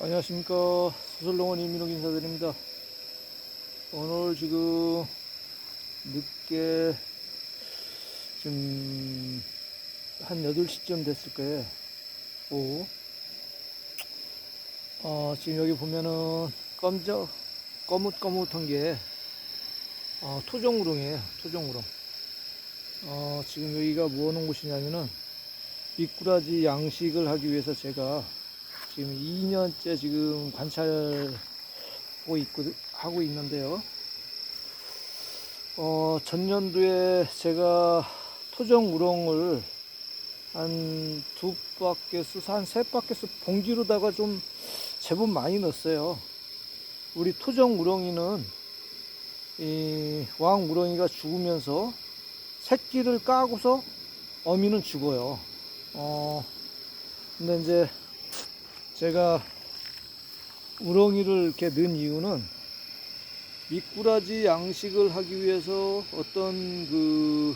안녕하십니까. 수설농원 이민호 인사드립니다. 오늘 지금 늦게 지금 한 8시쯤 됐을 거예요. 오후. 어, 지금 여기 보면은 검적 거뭇거뭇한 게 어, 토종우렁이에요. 토종우렁 어, 지금 여기가 뭐 하는 곳이냐면은 미꾸라지 양식을 하기 위해서 제가 지금 2년째 지금 관찰하고 있고, 하고 있는데요. 어, 전년도에 제가 토종 우렁을 한 두 바퀴수, 한세 바퀴수 봉지로다가 좀 제법 많이 넣었어요. 우리 토종 우렁이는 이 왕 우렁이가 죽으면서 새끼를 까고서 어미는 죽어요. 어, 근데 이제 제가 우렁이를 이렇게 넣은 이유는 미꾸라지 양식을 하기 위해서 어떤 그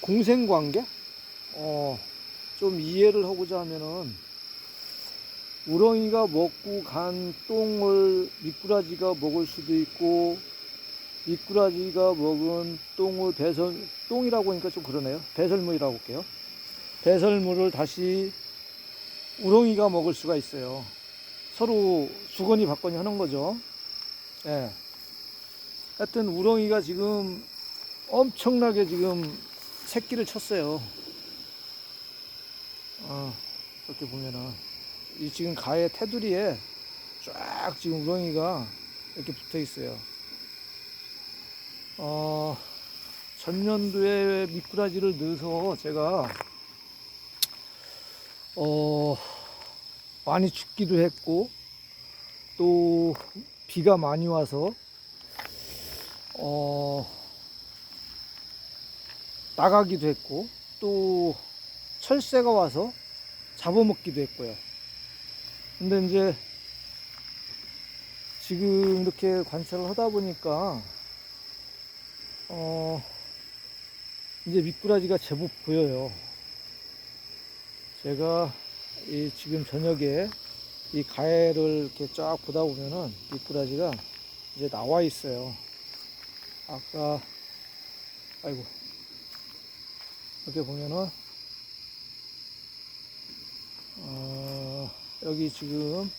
공생관계? 어, 좀 이해를 하고자 하면은 우렁이가 먹고 간 똥을 미꾸라지가 먹을 수도 있고 미꾸라지가 먹은 똥을 배설, 똥이라고 하니까 좀 그러네요. 배설물이라고 할게요. 배설물을 다시 우렁이가 먹을 수가 있어요. 서로 주거니 받거니 하는 거죠. 예. 하여튼 우렁이가 지금 엄청나게 지금 새끼를 쳤어요. 어, 이렇게 보면은. 이 지금 가의 테두리에 쫙 지금 우렁이가 이렇게 붙어 있어요. 어, 전년도에 미꾸라지를 넣어서 제가 어, 많이 죽기도 했고, 또, 비가 많이 와서, 어, 나가기도 했고, 또, 철새가 와서 잡아먹기도 했고요. 근데 이제, 지금 이렇게 관찰을 하다 보니까, 어, 이제 미꾸라지가 제법 보여요. 제가 이 지금 저녁에 이 가해를 이렇게 쫙 보다 보면은 미꾸라지가 이제 나와 있어요. 아까 아이고 이렇게 보면은 어 여기 지금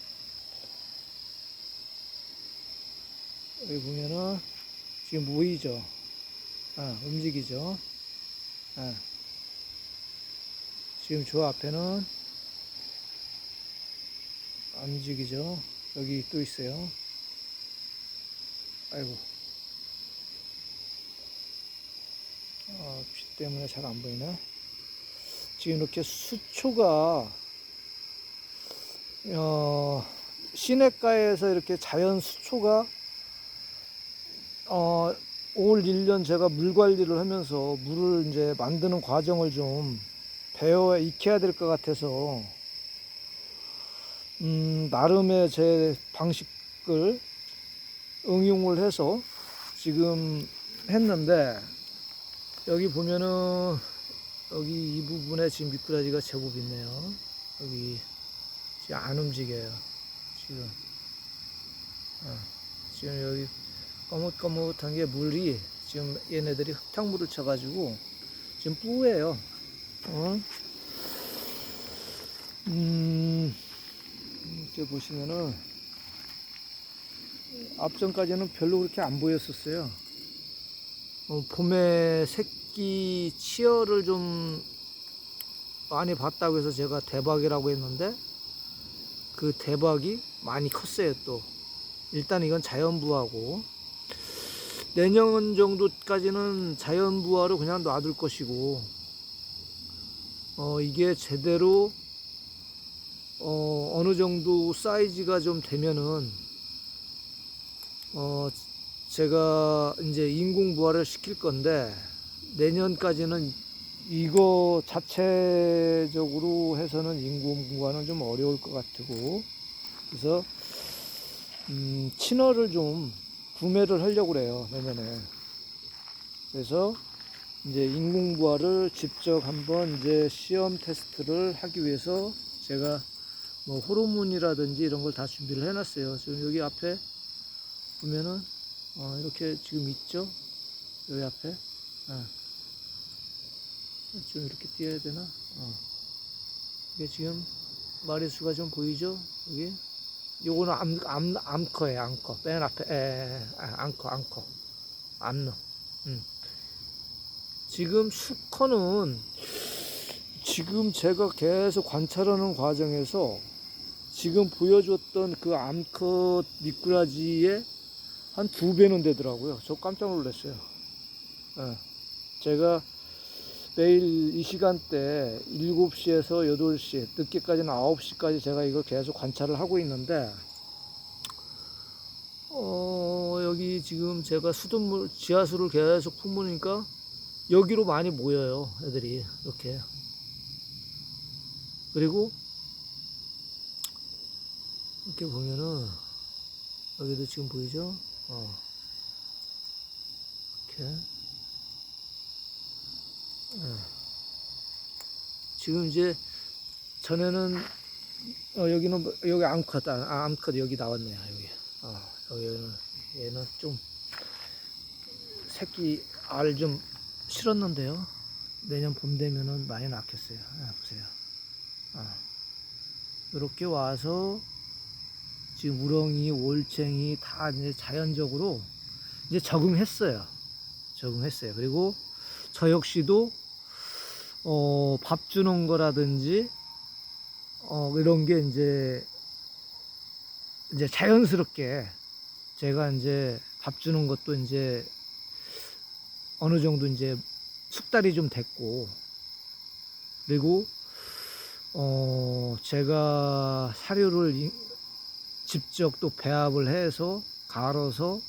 여기 보면은 지금 모이죠. 아, 움직이죠. 아. 지금 저 앞에는 안 움직이죠. 여기 또 있어요. 아이고. 아, 비 때문에 잘 안 보이나? 지금 이렇게 수초가, 어, 시냇가에서 이렇게 자연 수초가, 어, 올 1년 제가 물 관리를 하면서 물을 이제 만드는 과정을 좀 배워 익혀야 될 것 같아서 음, 나름의 제 방식을 응용을 해서 지금 했는데 여기 보면은 여기 이 부분에 지금 미꾸라지가 제법 있네요. 여기 지금 안 움직여요. 지금 어, 지금 여기 거뭇거뭇한 게 물이 지금 얘네들이 흙탕물을 쳐가지고 지금 뿌예요. 어? 음, 이렇게 보시면은 앞전까지는 별로 그렇게 안 보였었어요. 어, 봄에 새끼 치어를 좀 많이 봤다고 해서 제가 대박이라고 했는데 그 대박이 많이 컸어요 또. 일단 이건 자연부화고 내년 정도까지는 자연부화로 그냥 놔둘 것이고 어, 이게 제대로 어, 어느 정도 사이즈가 좀 되면은 어, 제가 이제 인공 부화를 시킬 건데 내년까지는 이거 자체적으로 해서는 인공 부화는 좀 어려울 것 같고 그래서 음, 친어를 좀 구매를 하려고 그래요 내년에. 그래서 이제 인공부화를 직접 한번 이제 시험 테스트를 하기 위해서 제가 뭐 호르몬이라든지 이런 걸 다 준비를 해놨어요. 지금 여기 앞에 보면은 어, 이렇게 지금 있죠. 여기 앞에. 어. 좀 이렇게 띄어야 되나? 어. 이게 지금 마리수가 좀 보이죠? 여기. 요거는 암, 암, 암커예요, 암커. 맨 앞에, 에, 에, 아, 암커, 암커. 암루. 음. 지금 수커는 지금 제가 계속 관찰하는 과정에서 지금 보여줬던 그 암컷 미꾸라지의 한 두 배는 되더라고요. 저 깜짝 놀랐어요. 예. 제가 매일 이 시간대 7시에서 8시, 늦게까지는 9시까지 제가 이걸 계속 관찰을 하고 있는데, 어, 여기 지금 제가 수돗물, 지하수를 계속 품으니까 여기로 많이 모여요, 애들이. 이렇게. 그리고 이렇게 보면은 여기도 지금 보이죠? 어. 이렇게. 예. 지금 이제 전에는 어, 여기는 뭐- 여기 암컷 아, 암컷 여기 나왔네요 여기 어, 여기는 얘는 좀 새끼 알좀 실었는데요. 내년 봄 되면은 많이 낳겠어요. 아, 보세요. 아. 이렇게 와서 지금 우렁이 올챙이 다 이제 자연적으로 이제 적응했어요. 적응했어요. 그리고 저 역시도 어, 밥 주는 거라든지 어, 이런 게 이제 이제 자연스럽게 제가 이제 밥 주는 것도 이제 어느 정도 이제 숙달이 좀 됐고 그리고 어, 제가 사료를 이- 직접 또 배합을 해서 갈아서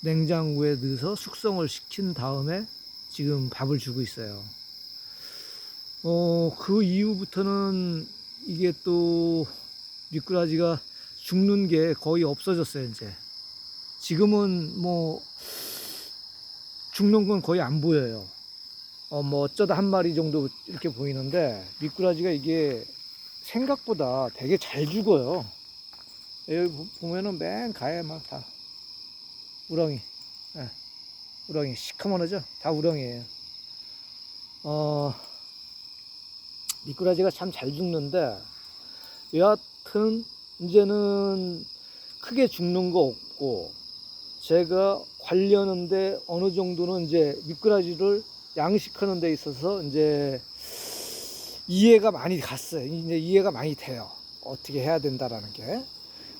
냉장고에 넣어서 숙성을 시킨 다음에 지금 밥을 주고 있어요. 어, 그 이후부터는 이게 또 미꾸라지가 죽는 게 거의 없어졌어요, 이제. 지금은 뭐 죽는 건 거의 안 보여요. 어, 뭐 어쩌다 한 마리 정도 이렇게 보이는데 미꾸라지가 이게 생각보다 되게 잘 죽어요. 여기 보- 보면은 맨 가에 막 다 우렁이. 예. 우렁이 시커먼하죠? 다 우렁이에요. 어, 미꾸라지가 참 잘 죽는데 여하튼 이제는 크게 죽는 거 없고 제가 관리하는데 어느 정도는 이제 미꾸라지를 양식하는 데 있어서 이제 이해가 많이 갔어요. 이제 이해가 많이 돼요. 어떻게 해야 된다라는 게.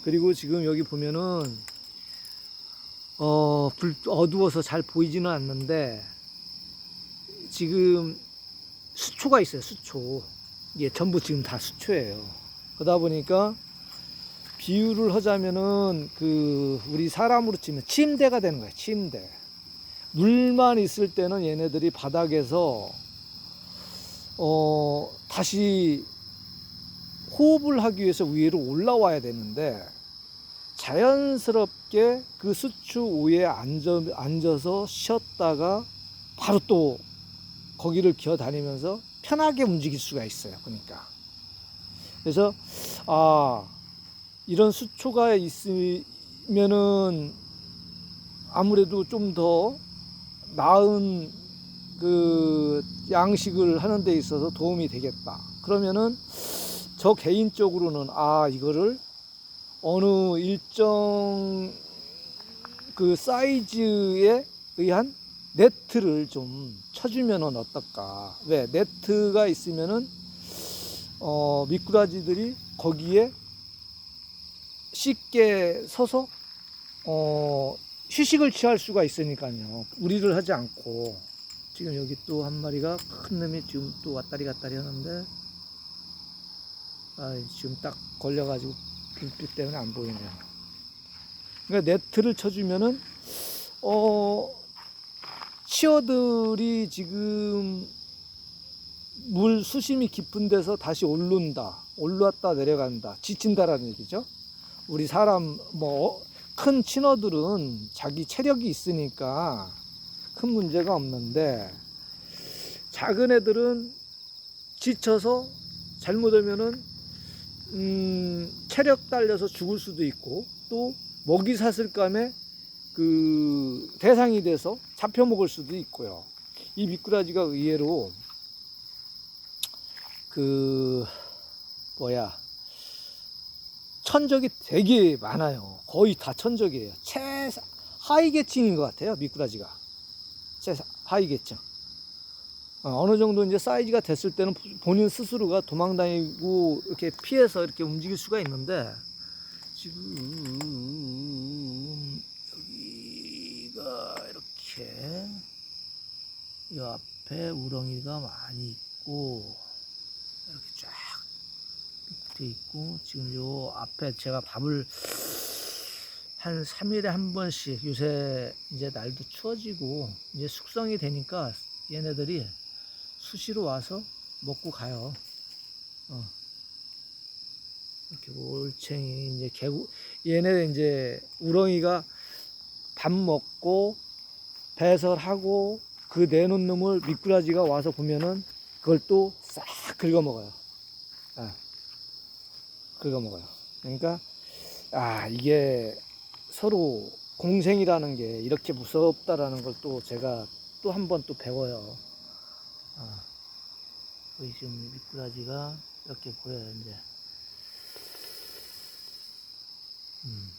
그리고 지금 여기 보면은 어, 불 어두워서 잘 보이지는 않는데 지금 수초가 있어요. 수초. 이게 전부 지금 다 수초예요. 그러다 보니까 비유를 하자면은 그 우리 사람으로 치면 침대가 되는 거예요. 침대. 물만 있을 때는 얘네들이 바닥에서 어 다시 호흡을 하기 위해서 위로 올라와야 되는데 자연스럽게 그 수추 위에 앉아, 앉아서 쉬었다가 바로 또 거기를 기어 다니면서 편하게 움직일 수가 있어요. 그러니까. 그래서, 아, 이런 수초가 있으면은 아무래도 좀 더 나은 그 양식을 하는 데 있어서 도움이 되겠다. 그러면은 저 개인적으로는 아, 이거를 어느 일정 그 사이즈에 의한 네트를 좀 쳐주면은 어떨까? 왜 네트가 있으면은 어 미꾸라지들이 거기에 쉽게 서서 어 휴식을 취할 수가 있으니까요. 우리를 하지 않고 지금 여기 또 한 마리가 큰 놈이 지금 또 왔다리 갔다리 하는데 아 지금 딱 걸려가지고 불빛 때문에 안 보이네요. 그러니까 네트를 쳐주면은 어 치어들이 지금 물 수심이 깊은 데서 다시 오른다, 올랐다 내려간다, 지친다라는 얘기죠. 우리 사람 뭐 큰 친어들은 자기 체력이 있으니까 큰 문제가 없는데 작은 애들은 지쳐서 잘못하면은 음, 체력 딸려서 죽을 수도 있고 또 먹이 사슬감에 그 대상이 돼서 잡혀 먹을 수도 있고요. 이 미꾸라지가 의외로 그 뭐야 천적이 되게 많아요. 거의 다 천적이에요. 최 하위 계층인 것 같아요. 미꾸라지가 최 하위 계층. 어, 어느 정도 이제 사이즈가 됐을 때는 본인 스스로가 도망다니고 이렇게 피해서 이렇게 움직일 수가 있는데 지금 여기가 이렇게 이 앞에 우렁이가 많이 있고 돼 있고 지금 요 앞에 제가 밥을 한 3일에 한 번씩 요새 이제 날도 추워지고 이제 숙성이 되니까 얘네들이 수시로 와서 먹고 가요. 어. 이렇게 올챙이 이제 개구 얘네 이제 우렁이가 밥 먹고 배설하고 그 내놓은 놈을 미꾸라지가 와서 보면은 그걸 또 싹 긁어 먹어요. 아, 긁어 먹어요. 그러니까 아 이게 서로 공생이라는 게 이렇게 무섭다라는 걸 또 제가 또 한 번 또 배워요. 아, 여기 지금 미꾸라지가 이렇게 보여요, 이제. 음.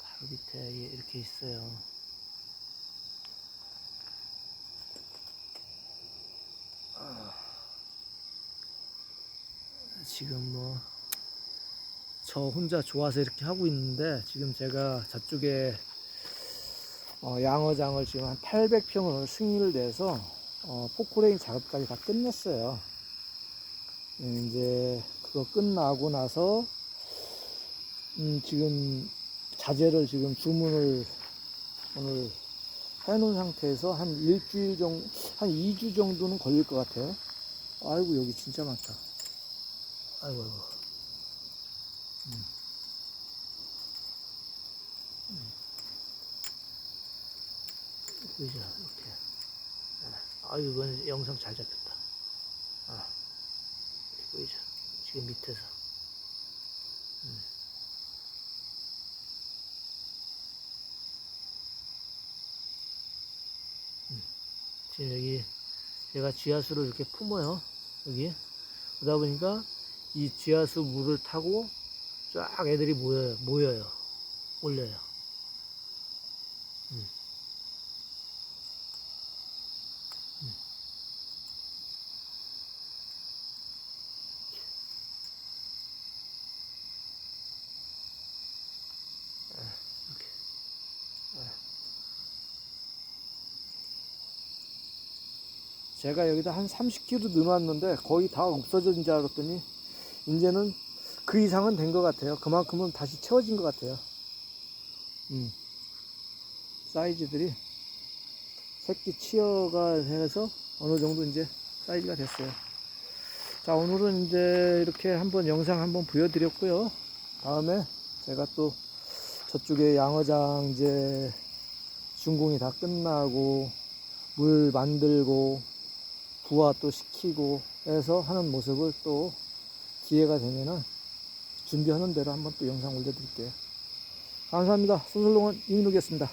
바로 밑에 이렇게 있어요. 아. 지금 뭐, 저 혼자 좋아서 이렇게 하고 있는데, 지금 제가 저쪽에 어, 양어장을 지금 한 800평을 승인을 내서 어, 포크레인 작업까지 다 끝냈어요. 예, 이제 그거 끝나고 나서 음, 지금 자재를 지금 주문을 오늘 해놓은 상태에서 한 일주일 정도, 한 2주 정도는 걸릴 것 같아요. 아이고, 여기 진짜 많다. 아이고, 아이고. 음. 보이죠? 이렇게. 아, 이건 영상 잘 잡혔다. 아, 보이죠? 지금 밑에서. 음. 음. 지금 여기 제가 지하수를 이렇게 품어요. 여기. 그러다 보니까 이 지하수 물을 타고 쫙 애들이 모여요. 모여요. 올려요. 음. 이렇게. 제가 여기다 한 30kg 넣어놨는데 거의 다 없어진 줄 알았더니 이제는 그 이상은 된 것 같아요. 그만큼은 다시 채워진 것 같아요. 음. 사이즈들이 새끼 치어가 해서 어느 정도 이제 사이즈가 됐어요. 자, 오늘은 이제 이렇게 한번 영상 한번 보여드렸고요. 다음에 제가 또 저쪽에 양어장 이제 준공이 다 끝나고 물 만들고 부화 또 시키고 해서 하는 모습을 또 기회가 되면은 준비하는 대로 한번 또 영상 올려드릴게요. 감사합니다. 소설롱은 이민욱이었습니다.